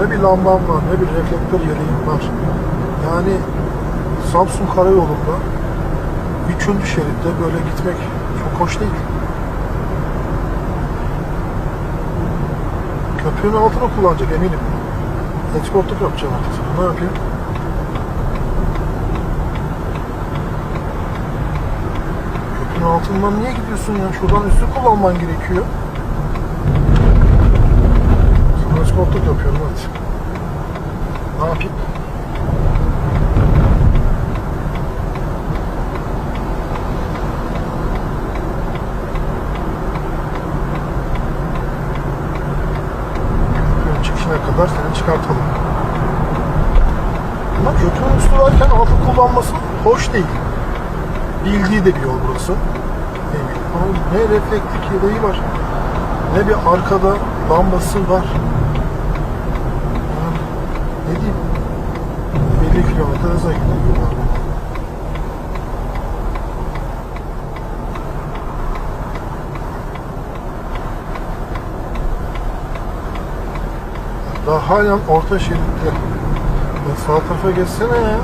Ne bir lambam var, ne bir reflektör yeleğim var. Yani Samsun Karayolu'nda üçüncü şeritte böyle gitmek çok hoş değil. Köprünün altına kullanacak eminim. Exportluk yapacağım artık. Ne yapayım? Köprünün altından niye gidiyorsun ya? Şuradan üstü kullanman gerekiyor. Exportluk yapıyorum hadi. Ne yapayım? Kadar seni çıkartalım. Ama köprünün üstü altı kullanması hoş değil. Bildiği de bir yol burası. Ama ne reflektrik yeleği var, ne bir arkada lambası var. Ne diyeyim? 50 kilometre hıza gidiyorlar. Daha halen orta şeritte. Sağ tarafa geçsene ya.